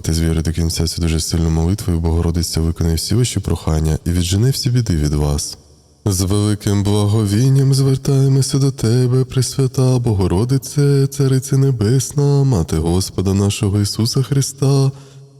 слухати з віри до кінця цю дуже сильну молитву, і Богородиця виконає всі ваші прохання і віджене всі біди від вас. З великим благовінням звертаємося до Тебе, Пресвята Богородице, Царице Небесна, Мати Господа нашого Ісуса Христа.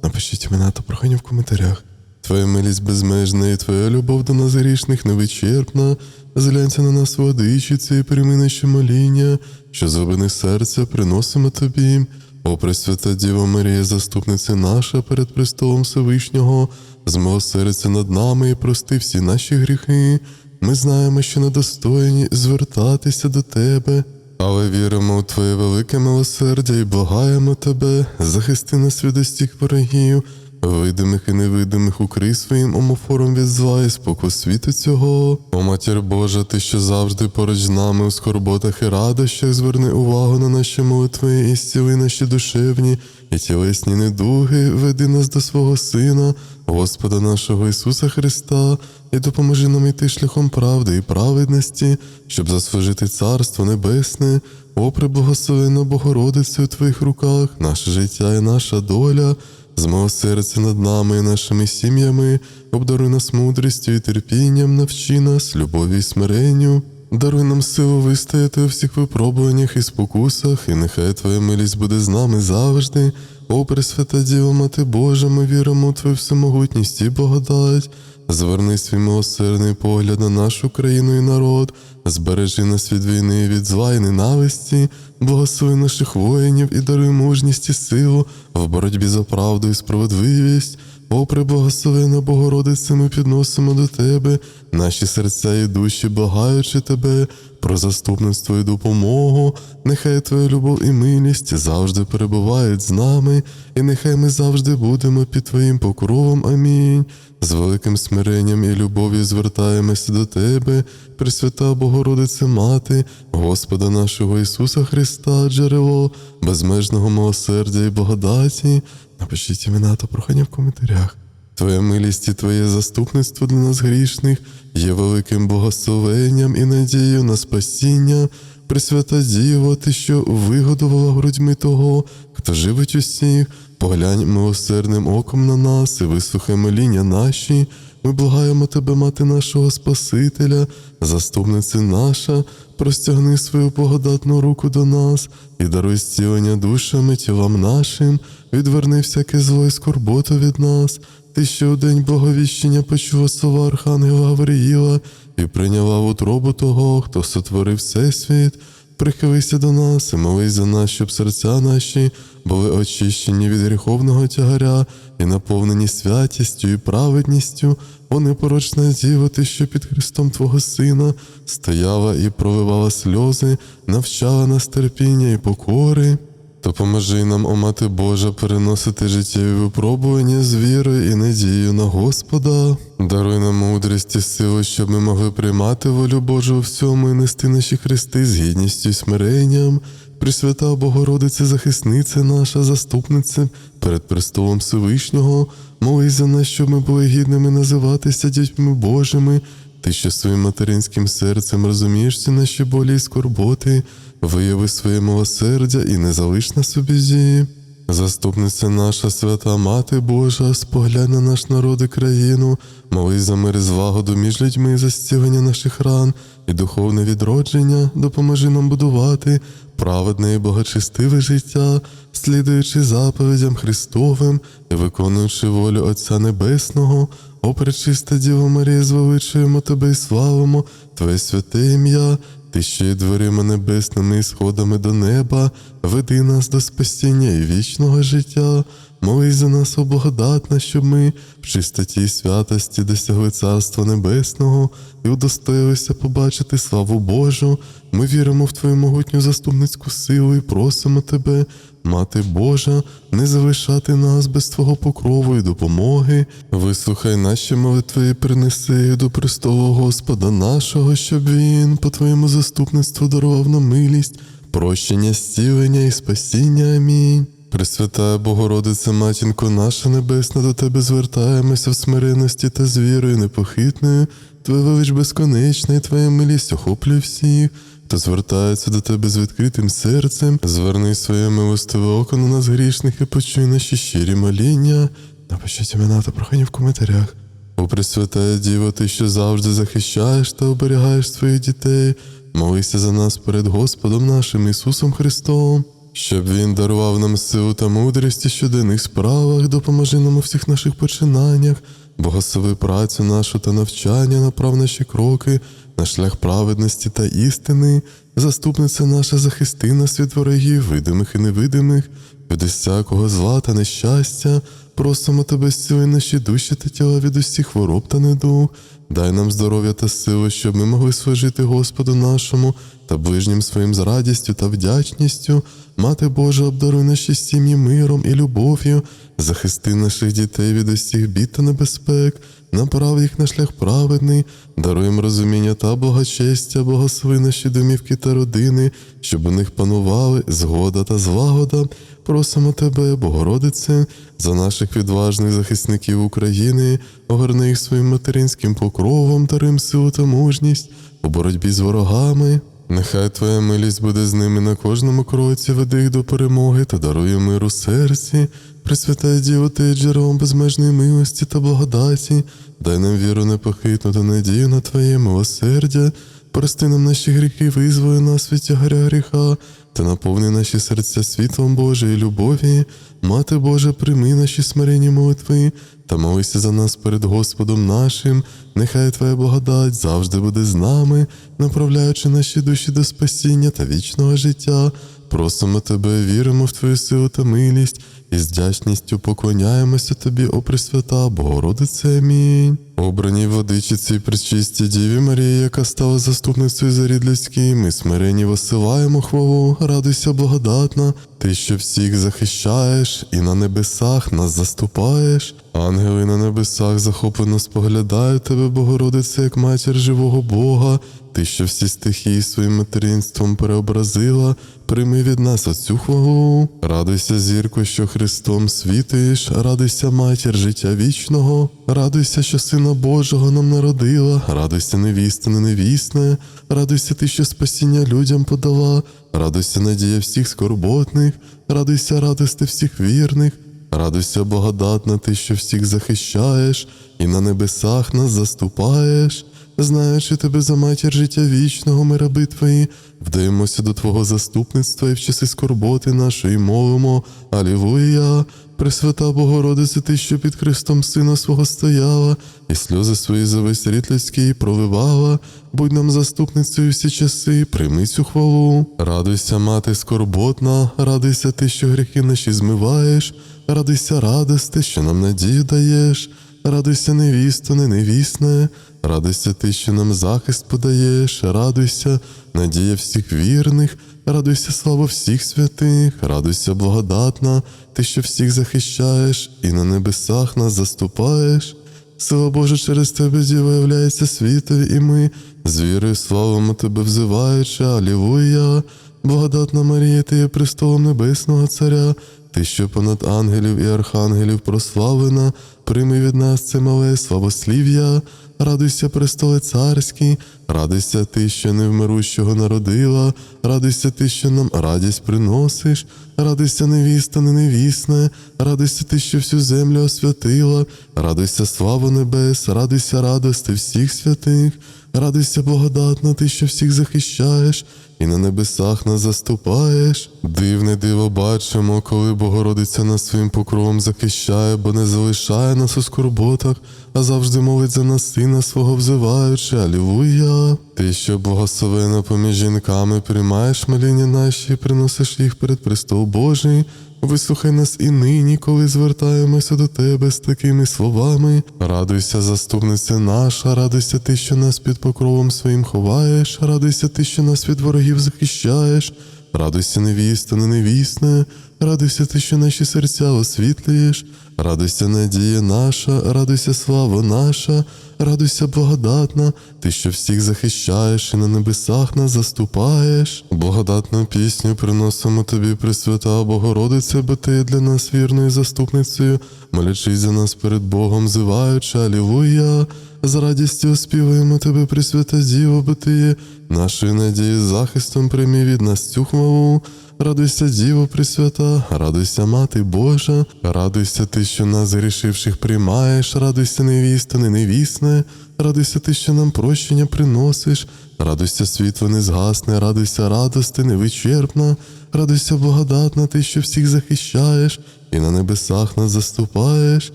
Напишіть імена та прохання в коментарях. Твоя милість безмежна і Твоя любов до нас грішних невичерпна. Зглянься на нас, водичиці, і прийми наші моління, що зобини серця приносимо Тобі. О, Пресвята Діва Марія, заступниця наша перед престолом Всевишнього, змилосердя над нами і прости всі наші гріхи. Ми знаємо, що недостойні звертатися до Тебе, але віримо у Твоє велике милосердя і благаємо Тебе, захисти нас від усіх ворогів, видимих і невидимих укрий своїм омофором від споку світу цього. О матір Божа, ти що завжди поруч з нами у скорботах і радощах, зверни увагу на наші молитви і зціли наші душевні і тілесні недуги, веди нас до свого Сина, Господа нашого Ісуса Христа, і допоможи нам йти шляхом правди і праведності, щоб заслужити Царство Небесне, о преблагословена Богородице у Твоїх руках, наше життя і наша доля. Змилосердя над нами і нашими сім'ями, обдаруй нас мудрістю і терпінням, навчи нас, любові і смиренню. Даруй нам силу вистояти у всіх випробуваннях і спокусах, і нехай Твоя милість буде з нами завжди. О, Пресвята Діва, Мати Божа, ми віримо у Твою всемогутність і благодать. Зверни свій милосердний погляд на нашу країну і народ, збережи нас від війни, від зла і ненависті, благослови наших воїнів і даруй мужність і силу в боротьбі за правду і справедливість. О, преблагословена Богородице, ми підносимо до Тебе наші серця і душі, благаючи Тебе про заступництво і допомогу. Нехай Твоя любов і милість завжди перебувають з нами, і нехай ми завжди будемо під Твоїм покровом. Амінь. З великим смиренням і любов'ю звертаємося до Тебе, Пресвята Богородице Мати, Господа нашого Ісуса Христа, джерело, безмежного милосердя і благодаті. Напишіть імена та прохання в коментарях. Твоя милість і Твоє заступництво для нас грішних є великим благословенням і надією на спасіння. Пресвята Діво, Ти, що вигодувала грудьми того, хто живить усіх, поглянь милосердним оком на нас і вислухай моління наші. Ми благаємо Тебе, мати нашого Спасителя, заступниця наша, простягни свою благодатну руку до нас і даруй зцілення душам і тілам нашим, відверни всяке зло і скорботу від нас. Ти ще у день благовіщення почула слова Архангела Гавриїла і прийняла утробу того, хто сотворив всесвіт. Прихилися до нас і молись за нас, щоб серця наші були очищені від гріховного тягаря і наповнені святістю і праведністю. О непорочна діва, ти, що під Христом Твого Сина стояла і проливала сльози, навчала нас терпіння і покори. Допоможи нам, о Мати Божа, переносити життєві випробування з вірою і надією на Господа. Даруй нам мудрість і силу, щоб ми могли приймати волю Божу у всьому і нести наші хрести з гідністю і смиренням. Пресвята Богородиця, захисниця наша, заступниця перед престолом Всевишнього, молись за нас, щоб ми були гідними називатися дітьми Божими. Ти, що своїм материнським серцем розумієш всі наші болі і скорботи, вияви своє милосердя і не залиш нас у біді. Заступниця наша свята Мати Божа, споглянь на наш народ і країну, молись за мир і злагоду між людьми за зцілення наших ран і духовне відродження, допоможи нам будувати праведне і благочестиве життя, слідуючи заповідям Христовим і виконуючи волю Отця Небесного. О, пречиста Діва Марія, звеличуємо Тебе і славимо, Твоє святе ім'я, Ти ще дверима небесними і сходами до неба, веди нас до спасіння і вічного життя. Молись за нас, облагодатна, щоб ми в чистоті і святості досягли Царства Небесного і удостоїлися побачити славу Божу. Ми віримо в Твою могутню заступницьку силу і просимо Тебе, Мати Божа, не залишати нас без Твого покрову і допомоги. Вислухай наші молитви і принеси до престолу Господа нашого, щоб Він по Твоєму заступництву дарував нам милість, прощення, зцілення і спасіння. Амінь. Пресвятая Богородице, матінко наша небесна, до Тебе звертаємося в смиренності та з вірою непохитною. Твоя велич безконечна, і Твоя милість охоплює всіх. Та звертаються до тебе з відкритим серцем. Зверни своє милостиве око на нас грішних і почуй наші щирі моління. Напишіть імена та прохання в коментарях. О Пресвятая Діво, ти, що завжди захищаєш та оберігаєш своїх дітей, молися за нас перед Господом нашим Ісусом Христом, щоб Він дарував нам силу та мудрість у щоденних справах, допоможи нам у всіх наших починаннях, благослови працю нашу та навчання, направ наші кроки на шлях праведності та істини, заступниця наша захисти нас від ворогів, видимих і невидимих, від усякого зла та нещастя, просимо тебе зціли наші душі та тіла від усіх хвороб та недуг. Дай нам здоров'я та сили, щоб ми могли служити Господу нашому та ближнім своїм з радістю та вдячністю. Мати Божа, обдаруй наші сім'ї миром і любов'ю, захисти наших дітей від усіх бід та небезпек, направ їх на шлях праведний, даруй їм розуміння та благочестя, благослови наші домівки та родини, щоб у них панували згода та злагода. Просимо тебе, Богородице, за наших відважних захисників України, огорни їх своїм материнським покровом, дарим силу та мужність у боротьбі з ворогами. Нехай Твоя милість буде з ними на кожному кроці, веди їх до перемоги та дарує миру серці. присвятай Діво, ти джерелом безмежної милості та благодаті, дай нам віру непохитну та надію на Твоє милосердя. Прости нам наші гріхи, визволи нас від тягаря гріха, та наповни наші серця світлом Божої любові. Мати Божа, прийми наші смиренні молитви та молися за нас перед Господом нашим. Нехай Твоя благодать завжди буде з нами, направляючи наші душі до спасіння та вічного життя. Просимо Тебе, віримо в Твою силу та милість, і з вдячністю поклоняємося Тобі, о Пресвята, Богородице, амінь. Обраній владичиці і пречистій Діві Марії, яка стала заступницею за рід людський, ми смирені висилаємо хвалу, радуйся благодатна, ти, що всіх захищаєш, і на небесах нас заступаєш. Ангели на небесах захоплено споглядають тебе, Богородице, як матір живого Бога. Ти, що всі стихії своїм материнством переобразила, прийми від нас оцю хвалу. Радуйся, зірко, що Христом світиш, радуйся, матір життя вічного, радуйся, що Сина Божого нам народила, радуйся, невіста, не невісне, радуйся ти, що спасіння людям подала, радуйся, надія всіх скорботних, радуйся, радости всіх вірних. Радуйся, благодатна, ти, що всіх захищаєш, і на небесах нас заступаєш. Знаючи тебе за матір життя вічного, ми раби твої, вдаємося до Твого заступництва і в часи скорботи нашої молимо. Алілуя! Пресвята Богородице, ти, що під Христом Сина свого стояла, і сльози свої за весь рід людський проливала, будь нам заступницею всі часи, прийми цю хвалу. Радуйся, мати скорботна, радуйся ти, що гріхи наші змиваєш, радуйся, радости, що нам надію даєш. Радуйся, невісто, не невісне, радуйся ти, що нам захист подаєш, радуйся, надія всіх вірних, радуйся, слава всіх святих, радуйся, благодатна, ти, що всіх захищаєш, і на небесах нас заступаєш. Сила Божа через тебе діва являється світові, і ми з вірою славимо тебе взиваючи, Алілуя. Благодатна Марія, ти є престолом Небесного Царя, ти, що понад ангелів і архангелів прославлена, прийми від нас це мале славослів'я, радуйся, престоле царський, радуйся ти, що невмирущого народила, радуйся ти, що нам радість приносиш, радуйся, невіста, не невісне, радуйся ти, що всю землю освятила, радуйся, слава небес, радуйся, радости всіх святих, радуйся, благодатна, ти, що всіх захищаєш, і на небесах нас заступаєш. Дивне диво бачимо, коли Богородиця нас своїм покровом захищає, бо не залишає нас у скорботах, а завжди молить за нас сина свого взиваючи. Алілуя! Ти, що благословена поміж жінками, приймаєш моління наші, приносиш їх перед престол Божий. Вислухай нас і нині, коли звертаємося до тебе з такими словами. Радуйся, заступниця наша, радуйся ти, що нас під покровом своїм ховаєш, радуйся ти, що нас від ворогів захищаєш. Радуйся, невіста, не невісне, радуйся ти, що наші серця освітлюєш, радуйся надія наша, радуйся слава наша, радуйся благодатна, ти, що всіх захищаєш і на небесах нас заступаєш. Благодатну пісню приносимо тобі, Пресвята Богородице, бо ти для нас вірною заступницею, молячись за нас перед Богом, зиваючи, Алілуя. З радістю оспівуємо тебе, Пресвята Діво, бо ти є нашою захистом прийми від нас цю хвалу. Радуйся, Діво Пресвята, радуйся, Мати Божа, радуйся ти, що нас грішивших приймаєш, радуйся, невіста, не невісне, радуйся ти, що нам прощення приносиш, радуйся, світло не згасне, радуйся, радости невичерпна, радуйся, благодатна, ти, що всіх захищаєш, і на небесах нас заступаєш.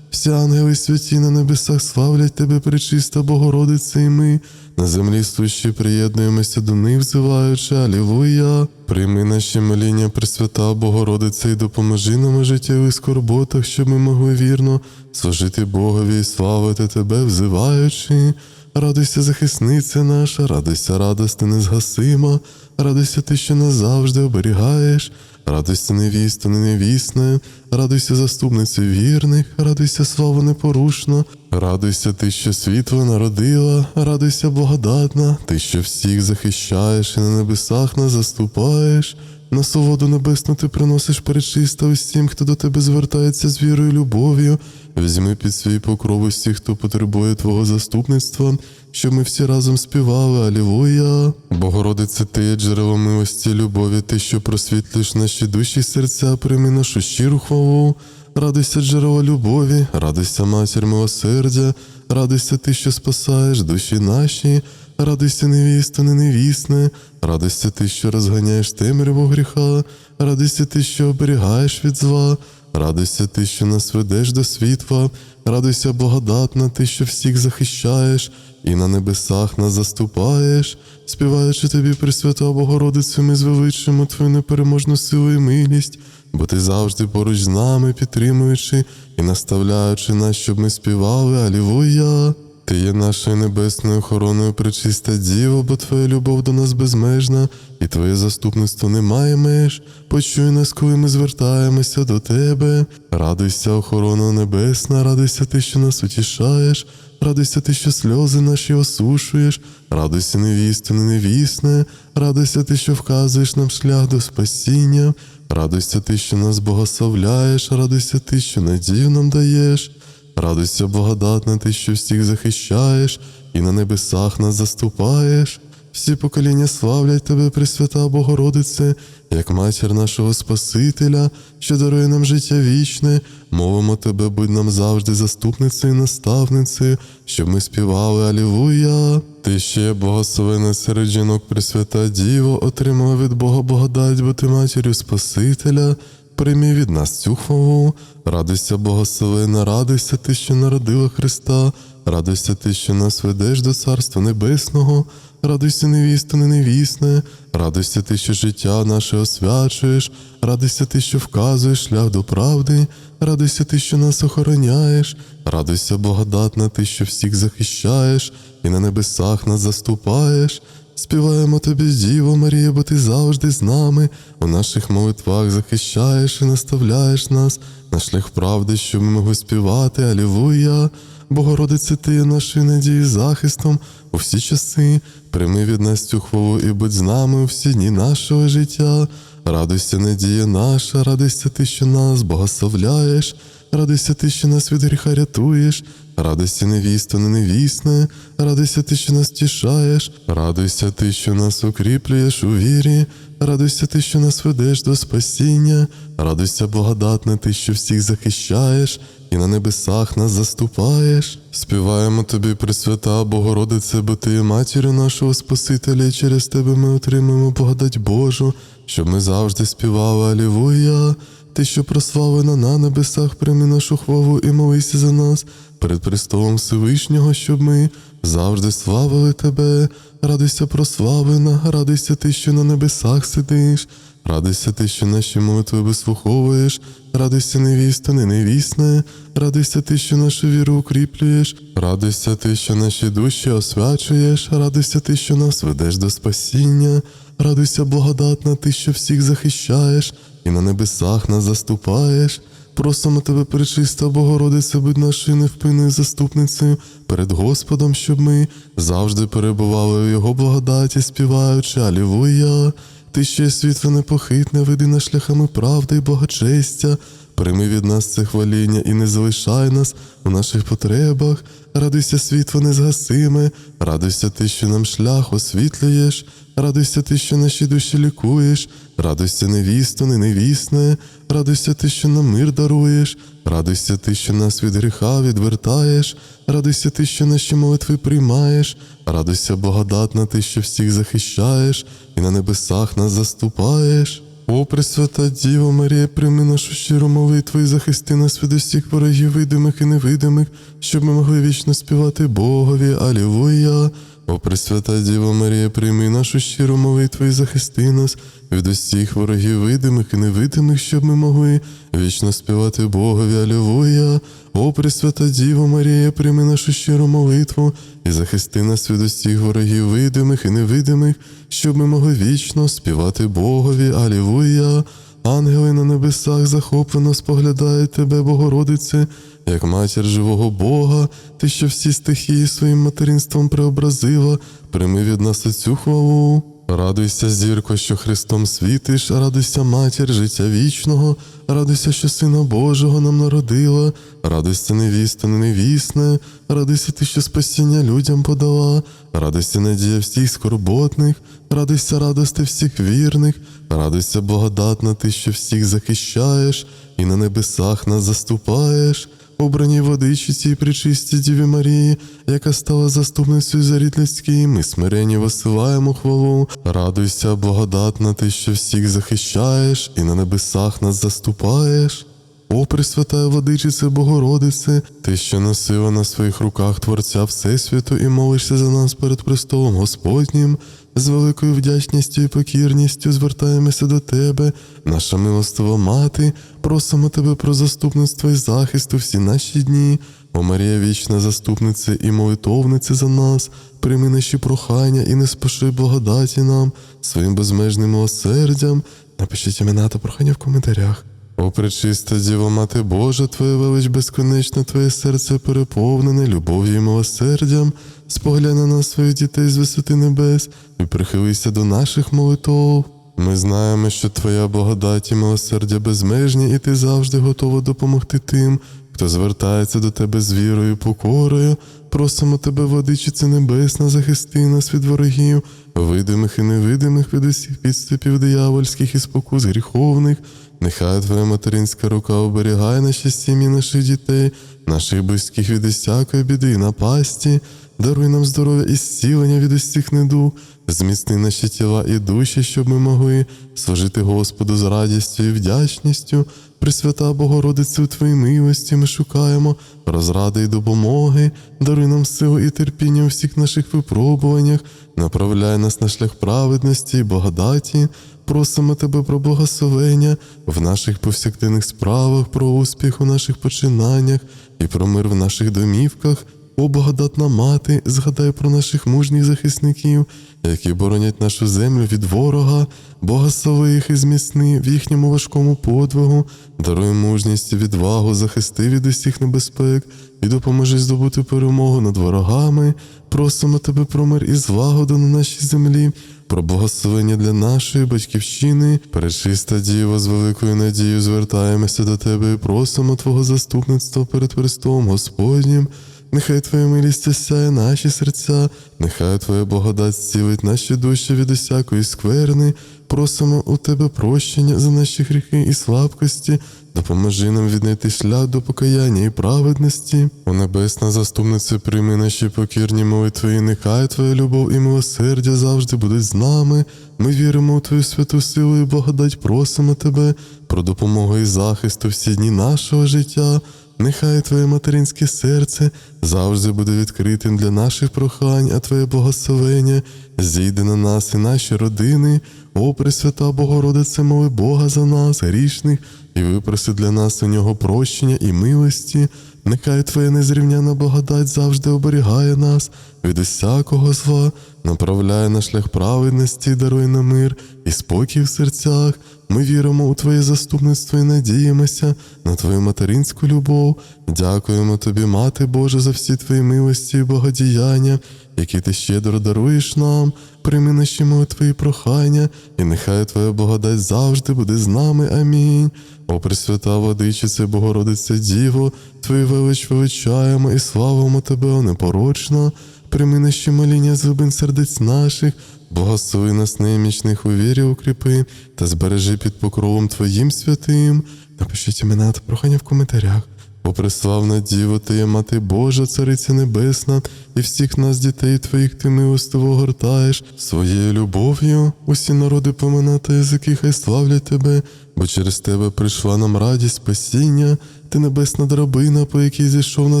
Всі ангели святі на небесах славлять тебе, пречиста Богородице, і ми, на землі сущі приєднуємося до них, взиваючи, Алілуя. Прийми наші моління, Пресвята Богородице, і допоможи нам у життєвих скорботах, щоб ми могли вірно служити Богові і славити тебе, взиваючи. Радуйся, захисниця наша, радуйся, радости незгасима, радуйся ти, що нас завжди оберігаєш. Радуйся, невісто, не невісне, радуйся, заступницю вірних, радуйся, слава непорушна, радуйся ти, що світло народила, радуйся, благодатна, ти, що всіх захищаєш і на небесах нас заступаєш. На свободу небесну ти приносиш перечиста усім, хто до тебе звертається з вірою і любов'ю. Візьми під свій покров усіх, хто потребує Твого заступництва, щоб ми всі разом співали Алілуя. Богородице, ти є джерело милості, любові, ти, що просвітлюєш наші душі і серця, прийми нашу щиру хвалу. Радуйся, джерело любові, радуйся, матір милосердя, радуйся ти, що спасаєш душі наші, радуйся, невісто, не невісне, радуйся ти, що розганяєш темряву гріха, радуйся ти, що оберігаєш від зла, радуйся ти, що нас ведеш до світла, радуйся, благодатна, ти, що всіх захищаєш, і на небесах нас заступаєш, співаючи тобі, Пресвята Богородицю, ми звеличимо Твою непереможну силу і милість бо ти завжди поруч з нами, підтримуючи і наставляючи нас, щоб ми співали. Алілуя. Ти є нашою небесною охороною, пречиста Діво, бо Твоя любов до нас безмежна, і Твоє заступництво не має меж. Почуй нас, коли ми звертаємося до Тебе. Радуйся, охорона небесна, радуйся ти, що нас утішаєш, радуйся ти, що сльози наші осушуєш, радуйся, невісто, не невісне, радуйся ти, що вказуєш нам шлях до спасіння. Радуйся ти, що нас богословляєш, радуйся ти, що надію нам даєш, радуйся, благодатна ти, що всіх захищаєш, і на небесах нас заступаєш. Всі покоління славлять тебе, Пресвята Богородице, як матір нашого Спасителя, що дарує нам життя вічне, мовимо тебе, будь нам завжди заступницею і наставницею, щоб ми співали Алілуя. Ти ще благословена серед жінок Пресвята Діво, отримала від Бога благодать, бо ти матір'ю Спасителя. Прийми від нас цю хвалу, радуйся, благословена, радуйся ти, що народила Христа, радуйся ти, що нас ведеш до Царства Небесного, радуйся, невісто, не невісне, радуйся ти, що життя наше освячуєш, радуйся ти, що вказуєш шлях до правди, радуйся ти, що нас охороняєш, радуйся, благодатна, ти, що всіх захищаєш, і на небесах нас заступаєш. Співаємо тобі, Діво Марія, бо ти завжди з нами, у наших молитвах захищаєш і наставляєш нас на шлях правди, щоб ми могли співати Алілуя. Богородице, ти є нашою надією захистом у всі часи. Прийми від нас цю хвалу і будь з нами у всі дні нашого життя. Радуйся, надія наша, радуйся ти, що нас богословляєш, радуйся ти, що нас від гріха рятуєш. Радуйся, невісто, не невісне, радуйся ти, що нас тішаєш, радуйся ти, що нас укріплюєш у вірі, радуйся ти, що нас ведеш до спасіння, радуйся, благодатна, ти, що всіх захищаєш, і на небесах нас заступаєш. Співаємо тобі, Пресвята Богородице, бо ти матір'ю нашого Спасителя, і через тебе ми отримаємо благодать Божу, щоб ми завжди співали Алілуя. Ти, що прославлена на небесах, прийми нашу хвалу і молися за нас перед престолом Всевишнього, щоб ми завжди славили тебе. Радуйся, прославлена, радуйся ти, що на небесах сидиш, радуйся ти, що наші молитви вислуховуєш, радуйся, невіста, не невісне, радуйся ти, що нашу віру укріплюєш, радуйся ти, що наші душі освячуєш, радуйся ти, що нас ведеш до спасіння, радуйся, благодатна, ти, що всіх захищаєш, і на небесах нас заступаєш. Просимо тебе, пречиста Богородице, будь нашою невпинною заступницею перед Господом, щоб ми завжди перебували у Його благодаті, співаючи Алілуя. Ти ще світло непохитне, веди на шляхами правди і благочестя. Прийми від нас це хваління і не залишай нас у наших потребах. Радуйся, світло незгасиме, радуйся ти, що нам шлях освітлюєш, радуйся ти, що наші душі лікуєш, радуйся невісто, не невісне, радуйся ти, що нам мир даруєш, радуйся ти, що нас від гріха відвертаєш, радуйся ти, що наші молитви приймаєш, радуйся, благодатна ти, що всіх захищаєш, і на небесах нас заступаєш. О, Пресвята Діво Марія, прийми нашу щиру молитву і захисти нас від усіх ворогів видимих і невидимих, щоб ми могли вічно співати Богові. Алілуя. О, Пресвята Діво Марія, прийми нашу щиру молитву і захисти нас від усіх ворогів видимих і невидимих, щоб ми могли вічно співати Богові. Алілуя. О, Пресвята Діво Марія, прийми нашу щиру молитву і захисти нас від усіх ворогів видимих і невидимих, щоб ми могли вічно співати Богові. Алілуя. Ангели на небесах захоплено споглядають тебе, Богородице, як матір живого Бога, ти, що всі стихії своїм материнством преобразила, прийми від нас оцю хвалу. Радуйся, зірко, що Христом світиш, радуйся, матір життя вічного, радуйся, що Сина Божого нам народила, радуйся, невіста, невісне, радуйся ти, що спасіння людям подала, радуйся, надія всіх скорботних, радуйся, радости всіх вірних, радуйся, благодатна ти, що всіх захищаєш, і на небесах нас заступаєш. Обраній водичиці і причисті Діві Марії, яка стала заступницею за рід людський, ми смирені висилаємо хвалу. Радуйся, благодатна ти, що всіх захищаєш, і на небесах нас заступаєш. О, Пресвятая Владичице Богородице, ти, що носила на своїх руках Творця Всесвіту і молишся за нас перед престолом Господнім, з великою вдячністю і покірністю звертаємося до Тебе, наша милостива мати, просимо Тебе про заступництво і захист у всі наші дні. О Марія, вічна заступниця і молитовниця за нас, прийми наші прохання і не споши благодаті нам своїм безмежним милосердям. Напишіть імена та прохання в коментарях. О, пречиста Діво Мати Божа, Твоя велич безконечна, Твоє серце переповнене любов'ю і милосердям, споглянь на нас своїх дітей з висоти небес і прихилися до наших молитов. Ми знаємо, що Твоя благодать і милосердя безмежні, і ти завжди готова допомогти тим, хто звертається до тебе з вірою покорою. Просимо тебе, владичице небесна, захисти нас від ворогів, видимих і невидимих від усіх підступів диявольських і спокус гріховних. Нехай Твоя материнська рука оберігає наші сім'ї, наших дітей, наших близьких від усякої біди і напасті, даруй нам здоров'я і зцілення від усіх недуг, зміцни наші тіла і душі, щоб ми могли служити Господу з радістю і вдячністю. Пресвята Богородице, у Твоїй милості ми шукаємо розради і допомоги, даруй нам силу і терпіння у всіх наших випробуваннях, направляй нас на шлях праведності і благодаті. Просимо тебе про благословення в наших повсякденних справах, про успіх у наших починаннях і про мир в наших домівках. О, благодатна мати, згадай про наших мужніх захисників, які боронять нашу землю від ворога, благослови їх і зміцни в їхньому важкому подвигу, даруй мужність і відвагу, захисти від усіх небезпек і допоможи здобути перемогу над ворогами. Просимо тебе про мир і злагоду на нашій землі, про благословення для нашої батьківщини. Перечиста Діва з великою надією звертаємося до тебе і просимо Твого заступництва перед Христом Господнім. Нехай Твоя милість осяє наші серця, нехай Твоя благодать зцілить наші душі від усякої скверни. Просимо у Тебе прощення за наші гріхи і слабкості. Допоможи нам віднайти шлях до покаяння і праведності. О небесна заступниця, прийми наші покірні молитви, і нехай Твоя любов і милосердя завжди будуть з нами. Ми віримо у Твою святу силу і благодать, просимо Тебе про допомогу і захист у всі дні нашого життя. Нехай Твоє материнське серце завжди буде відкритим для наших прохань, а Твоє благословення зійде на нас і наші родини. О, Пресвята Богородице, моли Бога за нас, грішних, і випроси для нас у нього прощення і милості. Нехай Твоя незрівняна благодать завжди оберігає нас від усякого зла, направляє на шлях праведності, даруй нам мир і спокій в серцях. Ми віримо у Твоє заступництво і надіємося на Твою материнську любов. Дякуємо Тобі, Мати Божа, за всі Твої милості і благодіяння, які ти щедро даруєш нам. Прийми наші молитви і прохання, і нехай Твоя благодать завжди буде з нами. Амінь. О Пресвята Владичице, Богородице Діво, Твою велич величаємо і славимо Тебе, о непорочна. Прийми наші моління з глибин сердець наших, благослови нас немічних у вірі укріпи та збережи під покровом Твоїм святим. Напишіть імена та прохання в коментарях. О преславна Діво, Ти Мати Божа, Цариця Небесна, і всіх нас, дітей Твоїх, Ти милостиво гортаєш своєю любов'ю. Усі народи помина та язики хай славлять Тебе, бо через Тебе прийшла нам радість, спасіння, Ти небесна драбина, по якій зійшов на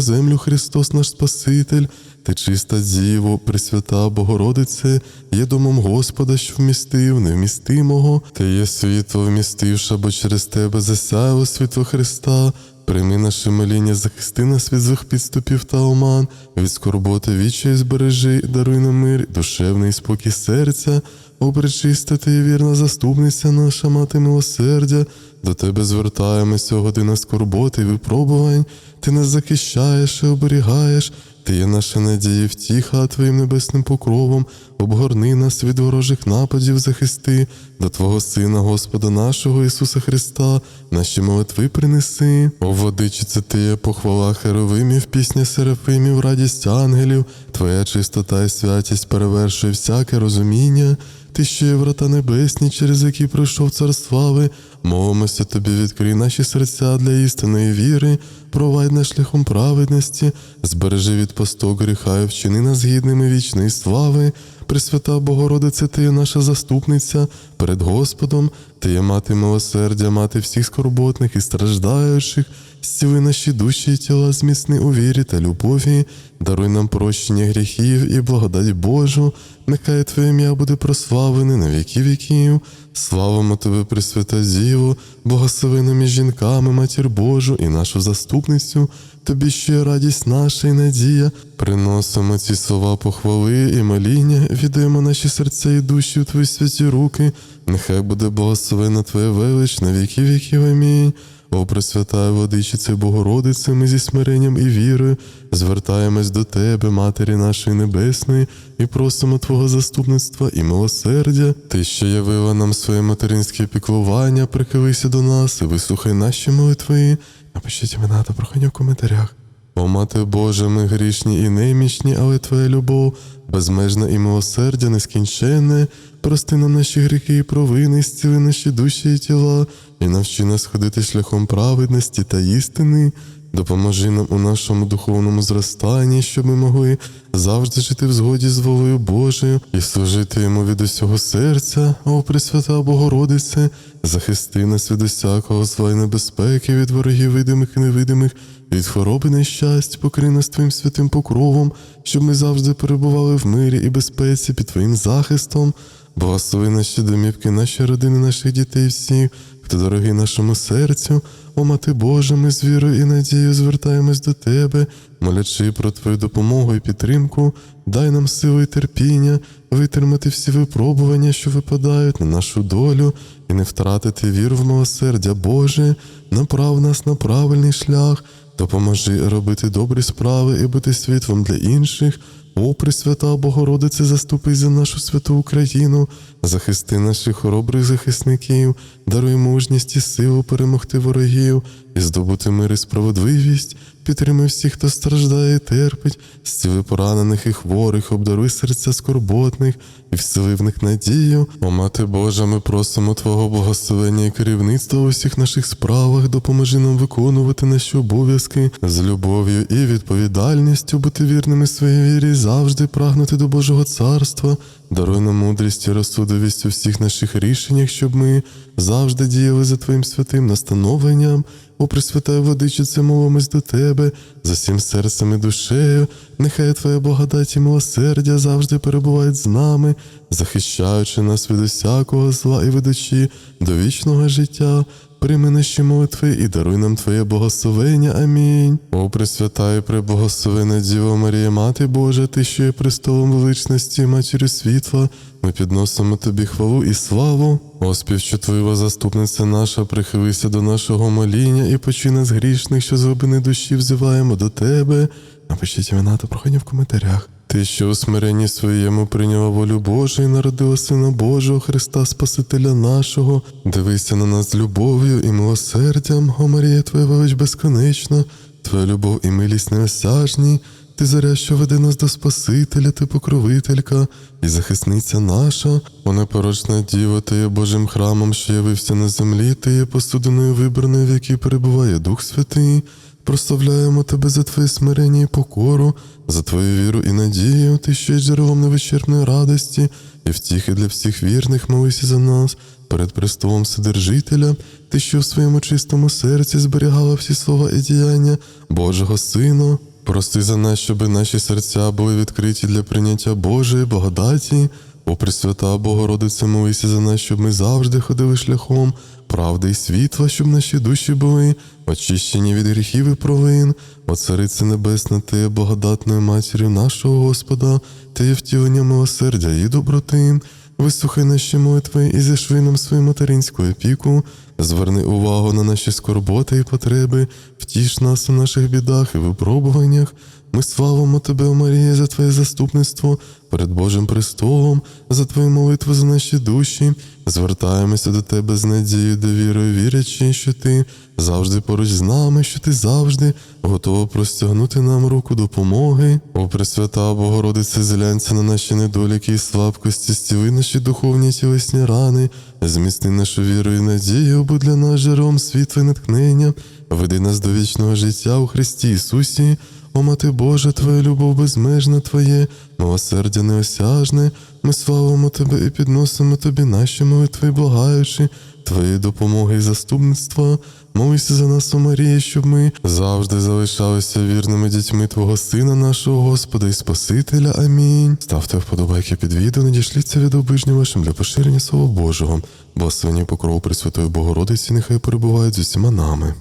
землю Христос наш Спаситель. Ти чиста діво, Пресвята Богородице, є домом Господа, що вмістив невмістимого, ти є світло вмістивша, бо через тебе засяяло світло Христа. Прийми наше моління, захисти нас від злих підступів та оман, від скорботи вічої збережи, даруй нам мир, душевний спокій серця, обречиста ти вірна заступниця наша мати милосердя. До тебе звертаємося, година скорботи випробувань. Ти нас захищаєш і оберігаєш. Ти наша надія, втіха Твоїм небесним покровом, обгорни нас від ворожих нападів, захисти, до Твого Сина, Господа нашого Ісуса Христа, наші молитви принеси. О, водичице, Ти похвала херовимів, пісня серафимів, радість ангелів, Твоя чистота і святість перевершує всяке розуміння. Ти що є врата небесні, через які пройшов цар слави, молимося тобі, відкрий наші серця для істинної віри, провадь нас шляхом праведності, збережи від посток гріха і вчини нас гідними вічної слави. Пресвята Богородице, Ти є наша заступниця перед Господом, Ти є мати милосердя, мати всіх скорботних і страждаючих, зціли наші душі і тіла, зміцни у вірі та любові, даруй нам прощення гріхів і благодать Божу, нехай Твоє ім'я буде прославлене на віки віків. Славимо Тебе, Пресвята Діво, благослови нам між жінками, Матір Божу і нашу заступницю. Тобі ще радість наша і надія. Приносимо ці слова похвали і моління, віддаємо наші серця і душі у Твої святі руки. Нехай буде благословена Твоя велич на віки віків. Амінь. О, Пресвятая Водичице Богородице, ми зі смиренням і вірою звертаємось до Тебе, Матері нашої Небесної, і просимо Твого заступництва і милосердя. Ти, що явила нам своє материнське піклування, прихилися до нас і вислухай наші молитви. Напишіть імена та прохання в коментарях. О, Мати Божа, ми грішні і немічні, але Твоя любов, безмежна і милосердя нескінченне, прости нам наші гріхи і провини, зціли наші душі і тіла, і навчи нас ходити шляхом праведності та істини. Допоможи нам у нашому духовному зростанні, щоб ми могли завжди жити в згоді з волею Божою і служити йому від усього серця, о Пресвята Богородице, захисти нас від усякого зла і небезпеки, від ворогів видимих і невидимих, від хвороби нещасть, покрий нас Твоїм святим покровом, щоб ми завжди перебували в мирі і безпеці під Твоїм захистом. Благослови наші домівки, наші родини, наших дітей, всіх, хто дорогий нашому серцю. О, Мати Божа, ми з вірою і надією звертаємось до Тебе, молячи про Твою допомогу і підтримку, дай нам силу і терпіння, витримати всі випробування, що випадають на нашу долю, і не втратити віру в милосердя Боже, направ нас на правильний шлях, допоможи робити добрі справи і бути світлом для інших. О, Пресвята Богородице, заступи за нашу святу Україну, захисти наших хоробрих захисників, даруй мужність і силу перемогти ворогів. І здобути мир і справедливість, підтримай всіх, хто страждає і терпить, зціли поранених і хворих, обдаруй серця скорботних і всили в них надію. О, Мати Божа, ми просимо Твого благословення і керівництва у всіх наших справах, допоможи нам виконувати наші обов'язки. З любов'ю і відповідальністю, бути вірними своїй вірі, завжди прагнути до Божого царства. Даруй нам мудрість і розсудовість у всіх наших рішеннях, щоб ми завжди діяли за Твоїм святим настановленням. О, Пресвятая Водичице, молимось до Тебе, за всім серцем і душею, нехай Твоя благодать і милосердя завжди перебувають з нами, захищаючи нас від усякого зла і ведучи до вічного життя. Прийми наші молитви і даруй нам Твоє благословення. Амінь. О, Пресвята і преблагословена Діва Марія, Мати Божа, Ти, що є престолом величності, матір'ю світла, ми підносимо Тобі хвалу і славу. О, співчутлива заступниця наша, прихилися до нашого моління і почуй нас грішних, що з глибини душі взиваємо до Тебе. Напишіть імена та прохання в коментарях. Ти, що у смиренні своєму прийняла волю Божу і народила Сина Божого Христа Спасителя нашого, дивися на нас з любов'ю і милосердям, о Марія, Твоя велич безконечна, Твоя любов і милість неосяжні, ти заря, що веде нас до Спасителя, ти покровителька і захисниця наша, о непорочна діва, ти є Божим храмом, що явився на землі, ти є посудиною вибраною, в якій перебуває Дух Святий. Прославляємо тебе за твоє смирення і покору, за твою віру і надію, ти що є джерелом невичерпної радості, і втіхи для всіх вірних молися за нас перед престолом Вседержителя, ти що в своєму чистому серці зберігала всі слова і діяння Божого Сина. Прости за нас, щоби наші серця були відкриті для прийняття Божої благодаті. О Пресвята Богородице, молися за нас, щоб ми завжди ходили шляхом правди і світла, щоб наші душі були очищені від гріхів і провин. О Царице Небесна, ти є благодатною матір'ю нашого Господа, ти є втілення милосердя і доброти. Вислухай наші молитви і зішви нам свою материнську опіку, зверни увагу на наші скорботи і потреби, втіш нас у наших бідах і випробуваннях. Ми славимо Тебе, Марія, за Твоє заступництво перед Божим престолом, за Твою молитву за наші душі. Звертаємося до Тебе з надією, довірою, вірячи, що Ти завжди поруч з нами, що Ти завжди готова простягнути нам руку допомоги. О Пресвята Богородице, зглянься на наші недоліки і слабкості, зціли наші духовні тілесні рани, зміцни нашу віру і надію, будь для нас джерелом світла і натхнення, веди нас до вічного життя у Христі Ісусі. О, Мати Божа, Твоя любов безмежна Твоє, милосердя неосяжне, ми славимо Тебе і підносимо Тобі наші молитви, благаючи Твоєї допомоги і заступництва. Молися за нас, о Марія, щоб ми завжди залишалися вірними дітьми Твого Сина, нашого Господа і Спасителя. Амінь. Ставте вподобайки під відео, надішліться від обижнім вашим для поширення Слова Божого. Благословення покрову Пресвятої Богородиці, нехай перебувають з усіма нами.